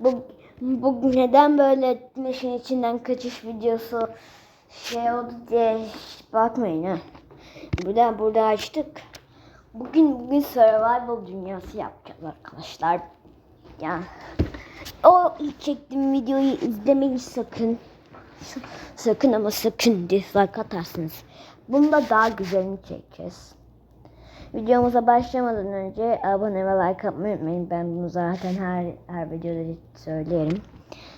Bu, bu neden böyle meşin içinden kaçış videosu şey oldu diye bakmayın ha. Burada burada açtık. Bugün bugün survival dünyası yapacağız arkadaşlar. Yani o ilk çektiğim videoyu izlemeyin sakın. Sakın ama sakın dislike atarsınız. Bunda daha güzelini çekeceğiz. Videomuza başlamadan önce abone ve like atmayı unutmayın. Ben bunu zaten her her videoda söylerim.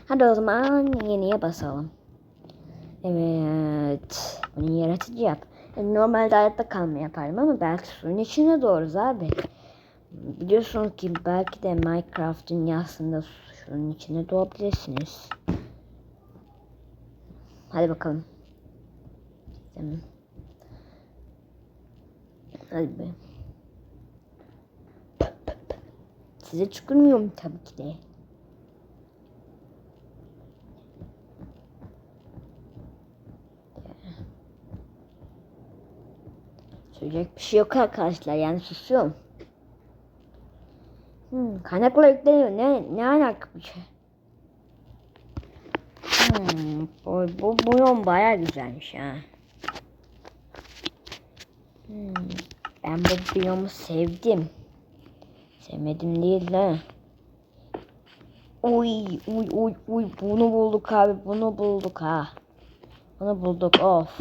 Hadi o zaman yeniye basalım. Evet. Bunu yaratıcı yap. Yani normalde hayatta kalma yaparım ama belki suyun içine doğru abi. Biliyorsunuz ki belki de Minecraft dünyasında suyun içine doğabilirsiniz. Hadi bakalım. Tamam. Hadi be. Size çıkmıyorum tabii ki de. Söyleyecek bir şey yok arkadaşlar yani susuyorum. Hmm, kaynaklar yükleniyor. Ne, ne alaka bir şey? Hmm, bu, bu, bu yol baya güzelmiş ha. Hmm, ben bu biyomu sevdim. Sevmedim değil de. Uy uy uy uy bunu bulduk abi bunu bulduk ha. Bunu bulduk of.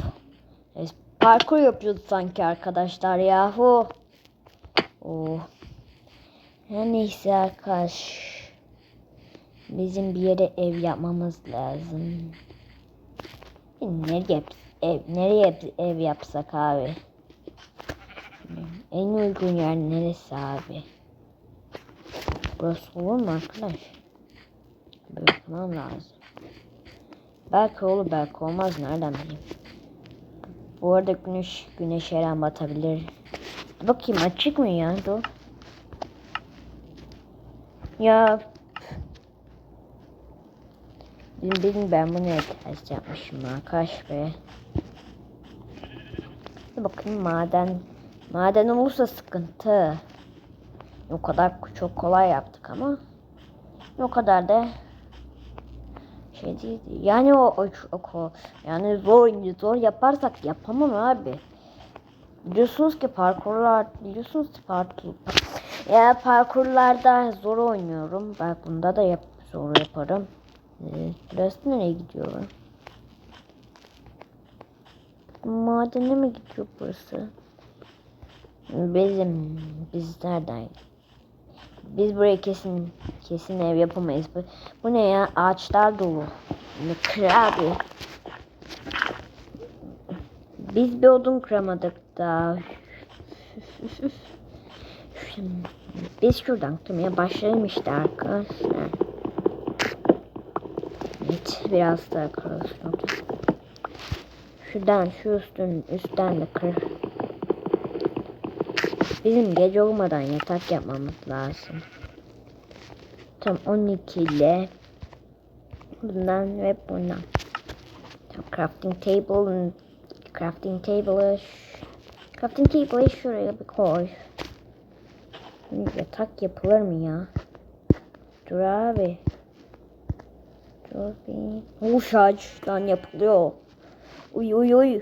Biz parkur yapıyoruz sanki arkadaşlar yahu. Oh. Her neyse arkadaş. Bizim bir yere ev yapmamız lazım. Nereye ev, nereye ev yapsak abi? En uygun yer neresi abi? Burası olur mu arkadaş? Bir bakmam lazım. Belki olur belki olmaz nereden bileyim. Bu arada güneş güneş her an batabilir. Bakayım açık mı ya dur. Ya Bilmiyorum ben bunu ters yapmışım arkadaş be. Bakayım maden. Maden olursa sıkıntı. O kadar çok kolay yaptık ama. O kadar da şey değil. Yani o, o, o, yani zor zor yaparsak yapamam abi. Biliyorsunuz ki parkurlar biliyorsunuz ki parkur ya parkurlarda zor oynuyorum. Bak bunda da yap zor yaparım. Ee, burası nereye gidiyor? Madene mi gidiyor burası? Bizim biz nereden? Biz buraya kesin kesin ev yapamayız. Bu, bu ne ya? Ağaçlar dolu. Ne kır abi. Biz bir odun kıramadık daha. Biz şuradan kırmaya başlayalım işte arkadaşlar. Evet biraz daha kırılsın. Şuradan şu üstün üstten de kır. Bizim gece olmadan yatak yapmamız lazım. Tam 12 ile bundan ve bundan. Tam crafting table crafting table'ı crafting table'ı şuraya bir koy. Yatak yapılır mı ya? Dur abi. Dur bir. Uş ağaçtan yapılıyor. Uy uy uy.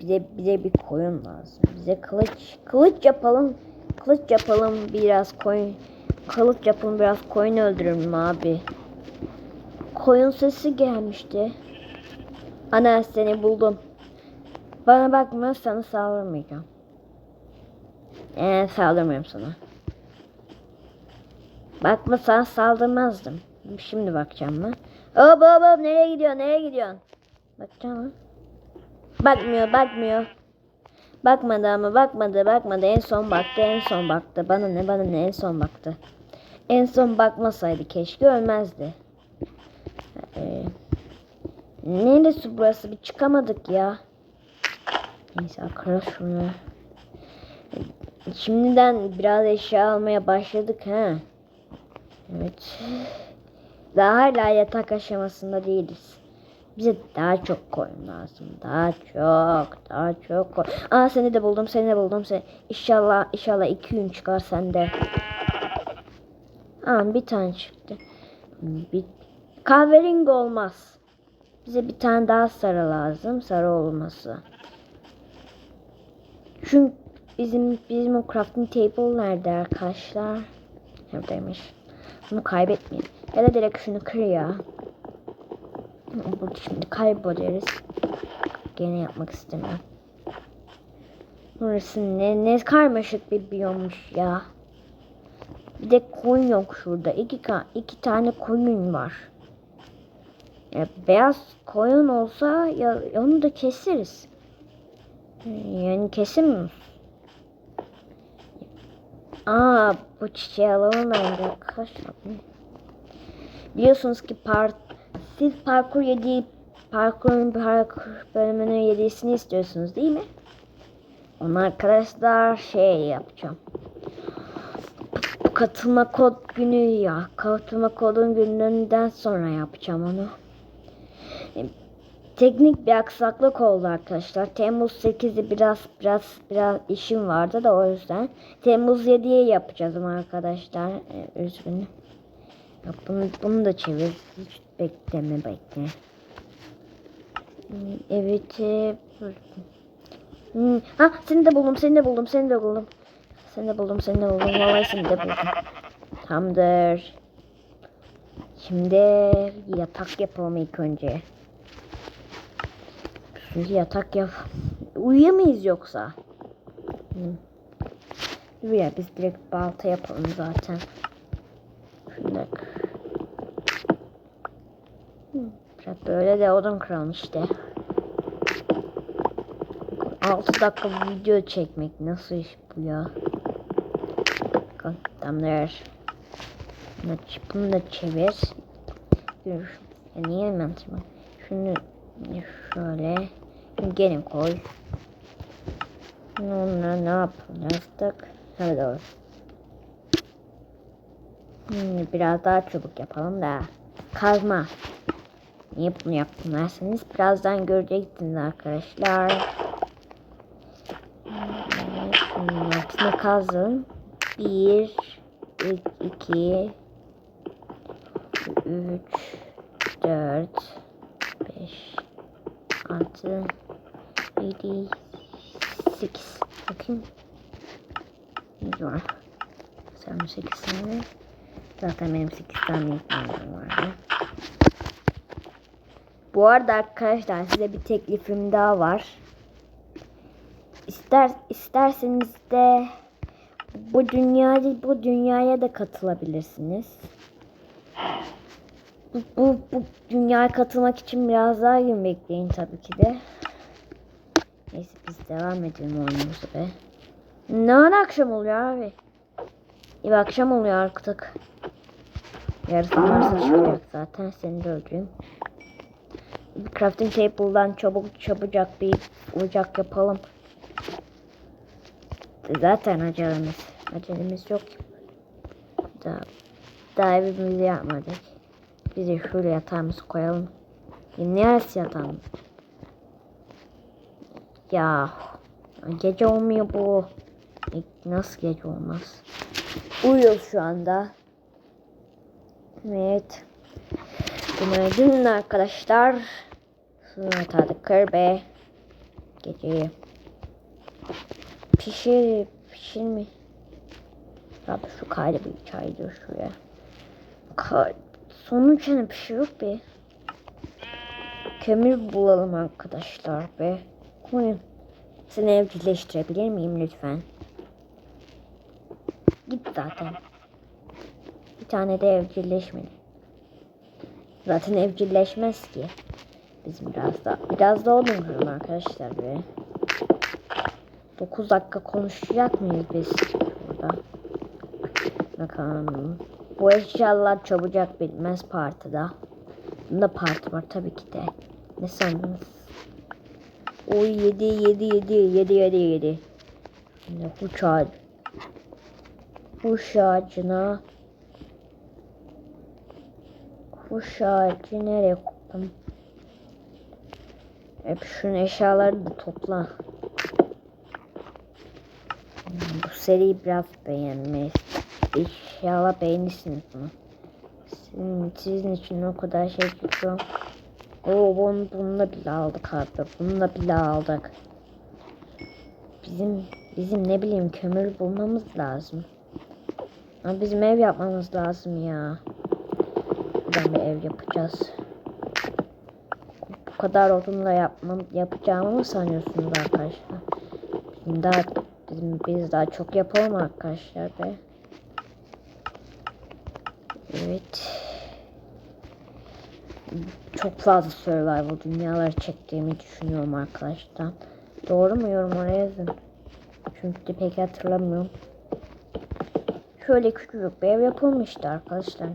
Bize bize bir koyun lazım. Bize kılıç kılıç yapalım. Kılıç yapalım biraz koyun. Kılıç yapalım biraz koyun öldürelim abi. Koyun sesi gelmişti. Ana seni buldum. Bana bakma sana saldırmayacağım. Ee, saldırmıyorum sana. Bakma sana saldırmazdım. Şimdi bakacağım mı? Hop hop hop nereye gidiyorsun nereye gidiyorsun? Bakacağım mı? Bakmıyor bakmıyor. Bakmadı ama bakmadı bakmadı en son baktı en son baktı. Bana ne bana ne en son baktı. En son bakmasaydı keşke ölmezdi. Ee, neresi burası bir çıkamadık ya. Neyse arkadaş şunu. Şimdiden biraz eşya almaya başladık ha. Evet. Daha hala yatak aşamasında değiliz. Bize daha çok koyun lazım. Daha çok, daha çok koyun. Aa seni de buldum, seni de buldum. Seni. İnşallah, inşallah iki gün çıkar sende. Aa bir tane çıktı. Bir kahverengi olmaz. Bize bir tane daha sarı lazım. Sarı olması. Çünkü bizim bizim o crafting table nerede arkadaşlar? Neredeymiş? Bunu kaybetmeyin. Ya da direkt şunu kır ya. Bu şimdi kayboluruz. Gene yapmak istemiyorum. Burası ne, ne karmaşık bir biyommuş ya. Bir de koyun yok şurada. İki, iki tane koyun var. Ya beyaz koyun olsa ya onu da keseriz. Yani miyiz? Aa bu çiçeği alalım bence arkadaşlar. Biliyorsunuz ki par siz parkur 7 parkurun parkur bölümünün 7'sini istiyorsunuz değil mi? Onu arkadaşlar şey yapacağım. Katılma kod günü ya. Katılma kodun gününden sonra yapacağım onu. E, Teknik bir aksaklık oldu arkadaşlar. Temmuz 8'i biraz biraz biraz işim vardı da o yüzden. Temmuz 7'ye yapacağız arkadaşlar. Ee, üzgünüm. Yok, bunu, bunu da çevir. Hiç bekleme bekle. Evet. Hmm, Ha seni de buldum seni de buldum seni de buldum. Seni de buldum seni de buldum. Vallahi seni de buldum. Tamamdır. Şimdi yatak yapalım ilk önce. Şimdi yatak yap. Uyuyamayız yoksa. Hmm. Ya biz direkt balta yapalım zaten. Şunu Biraz böyle de odun kıralım işte. 6 dakika video çekmek nasıl iş bu ya? Tamamdır. Bunu, bunu da çevir. Dur. Ya niye tamam. Şunu şöyle. Gene koy. Onunla ne yapacaktık? Hadi doğru. Hmm, biraz daha çabuk yapalım da. Kazma. Niye bunu yaptım derseniz birazdan göreceksiniz arkadaşlar. Şunun altına kazın. Bir, iki, üç, dört, beş, altı, yedi, sekiz. Bakayım. Ne var? Sen sekiz tane. Zaten benim sekiz tane ekmeğim vardı. Bu arada arkadaşlar size bir teklifim daha var. İster isterseniz de bu dünyaya bu dünyaya da katılabilirsiniz. Bu, bu, bu dünyaya katılmak için biraz daha gün bekleyin tabii ki de. Neyse biz devam edelim oyunumuza be. Ne ara akşam oluyor abi? İyi akşam oluyor artık. Yarısı varsa çıkacak zaten seni de öldüreyim. Crafting table'dan çabuk çabucak bir ocak yapalım. Zaten acelemiz. Acelemiz yok. Daha, daha evimizi yapmadık. Biz de şuraya yatağımızı koyalım. Ya neresi yatağımız? Ya gece olmuyor bu. E, Nasıl gece olmaz? Uyuyoruz şu anda. Evet. Günaydın arkadaşlar. Yatağı da kır be. Geceyi. Pişir, pişir mi? Abi şu kaydı bir çaydır şuraya. Ka Sonuç ne pişiyor be. Kömür bulalım arkadaşlar be. Koyun. Seni evcilleştirebilir miyim lütfen? Git zaten. Bir tane de evcilleşmedi. Zaten evcilleşmez ki. Bizim biraz da biraz da odun kıralım arkadaşlar be. 9 dakika konuşacak mıyız biz burada? Bakalım. Bu eşyalar çabucak bitmez partide. Bunda parti var tabii ki de. Ne sandınız? O 7 7 7 7 7 7. Şimdi kuş ağacı. Kuş ağacına Kuş ağacı nereye koydum? Hep şunun eşyaları da topla. Bu seriyi biraz beğenmeyiz. İnşallah beğenirsiniz bunu. Sizin, sizin için o kadar şey yapıyorum. Oo bunu, bununla bile aldık abi. Bununla bile aldık. Bizim bizim ne bileyim kömür bulmamız lazım. Ama bizim ev yapmamız lazım ya. Buradan bir ev yapacağız. Bu kadar odunla yapmam, yapacağımı mı sanıyorsunuz arkadaşlar? Bizim daha bizim biz daha çok yapalım arkadaşlar be. Evet. Çok fazla survival dünyaları çektiğimi düşünüyorum arkadaşlar. Doğru mu yorumlara yazın. Çünkü pek hatırlamıyorum. Şöyle küçük bir ev yapılmıştı arkadaşlar.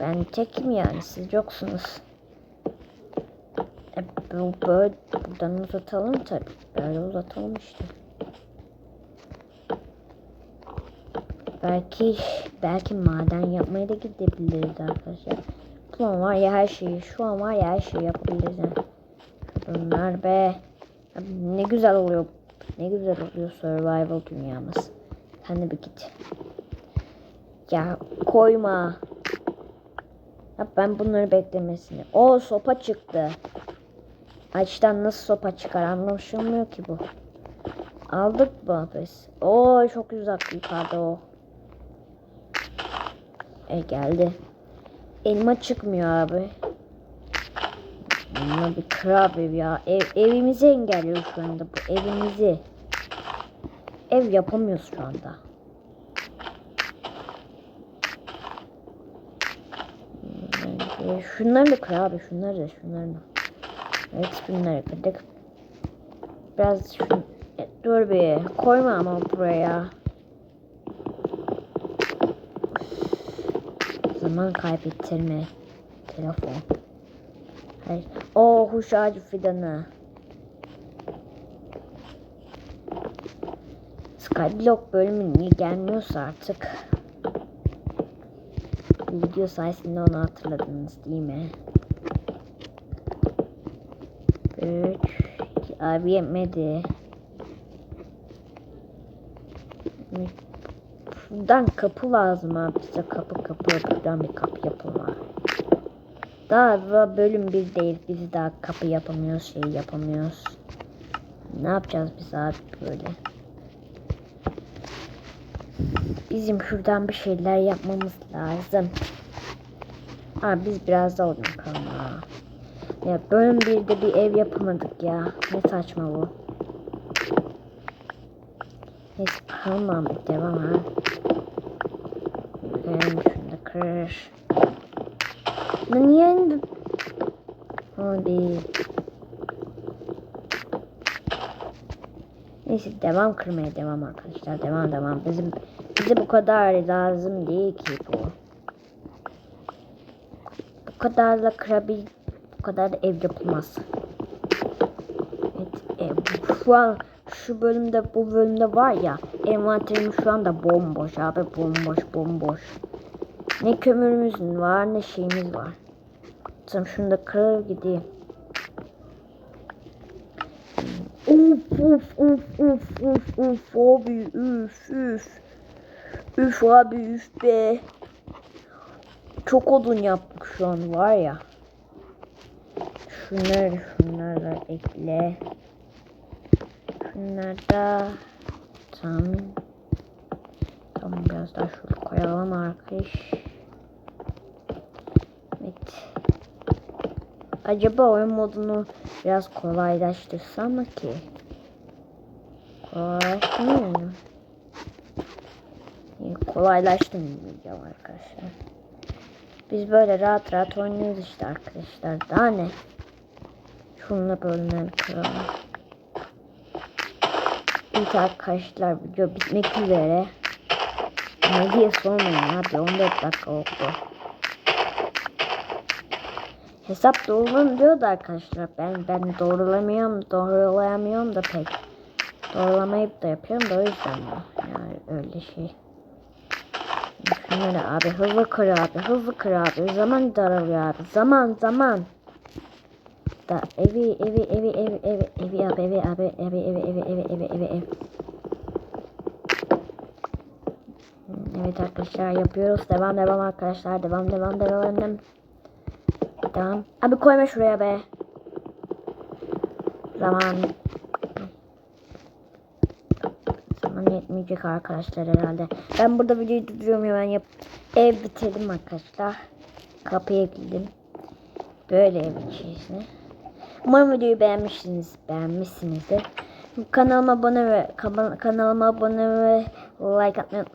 Ben tekim yani siz yoksunuz. Böyle buradan uzatalım tabi. Böyle uzatalım işte. Belki belki maden yapmaya da gidebiliriz arkadaşlar. Şu an var ya her şeyi, şu an var ya her şeyi yapabiliriz. Bunlar be. Ne güzel oluyor. Ne güzel oluyor survival dünyamız. Sen de bir git. Ya koyma. Ya ben bunları beklemesini. O sopa çıktı. Açtan nasıl sopa çıkar anlaşılmıyor ki bu. Aldık mı biz? Oo çok güzel yukarıda o. E geldi. Elma çıkmıyor abi. Bununla bir krab ev ya. Ev, evimizi engelliyor şu anda bu evimizi. Ev yapamıyoruz şu anda. Hmm, Şunları da kır abi şunları da şunları da. Evet bunları kırdık. Biraz. E, dur bir koyma ama buraya. Zaman kaybettirme. Telefon. Hayır. O huş ağacı fidanı. Skyblock bölümü niye gelmiyorsa artık. Video sayesinde onu hatırladınız değil mi? 3 Abi yemedi. Şuradan kapı lazım abi bize kapı kapı buradan bir kapı yapılma. Daha da bölüm bir değil biz daha kapı yapamıyoruz şey yapamıyoruz. Ne yapacağız biz abi böyle? Bizim şuradan bir şeyler yapmamız lazım. Abi biz biraz da odun. Ya bölüm birde bir ev yapamadık ya. Ne saçma bu. Neyse kalmam devam ha. Ben şunu kır. Lan niye? Hadi. Neyse devam kırmaya devam arkadaşlar. Devam devam. Bizim bize bu kadar lazım değil ki bu. Bu kadarla kırabil kadar da ev yapılmaz. Evet, ev, şu an şu bölümde bu bölümde var ya envanterim şu anda bomboş abi bomboş bomboş. Ne kömürümüz var ne şeyimiz var. Tamam şunu da kırar gideyim. Uf uf uf uf uf uf abi üf üf. Üf abi üf be. Çok odun yaptık şu an var ya. Şunları şunları ekle. Şunları da tam tamam biraz daha şöyle koyalım arkadaş. Evet. Acaba oyun modunu biraz kolaylaştırsam mı ki? Kolaylaştırmıyor Kolaylaştırmayacağım arkadaşlar. Biz böyle rahat rahat oynuyoruz işte arkadaşlar. Daha ne? Şununla bölümleri kıralım. Evet arkadaşlar video bitmek üzere. Ne diye sormayın abi 14 dakika oldu. Hesap doğrulan diyordu arkadaşlar. Ben ben doğrulamıyorum, doğrulayamıyorum da pek. Doğrulamayıp da yapıyorum da o yüzden de. Yani öyle şey. Şunları abi hızlı kır abi hızlı kır abi. Zaman daralıyor abi. Zaman zaman. Da evi evi evi evi evi evi abi evi abi evi evi evi evi evi evi evi. Evet arkadaşlar yapıyoruz. Devam devam arkadaşlar. Devam devam devam devam. Devam. Abi koyma şuraya be. Zaman. Zaman yetmeyecek arkadaşlar herhalde. Ben burada videoyu durduruyorum hemen yap. Ev bitirdim arkadaşlar. Kapıyı ekledim. Böyle ev içerisine. Umarım videoyu beğenmişsiniz. Beğenmişsinizdir. Kanalıma abone ve kanalıma abone ve like atmayı unutmayın.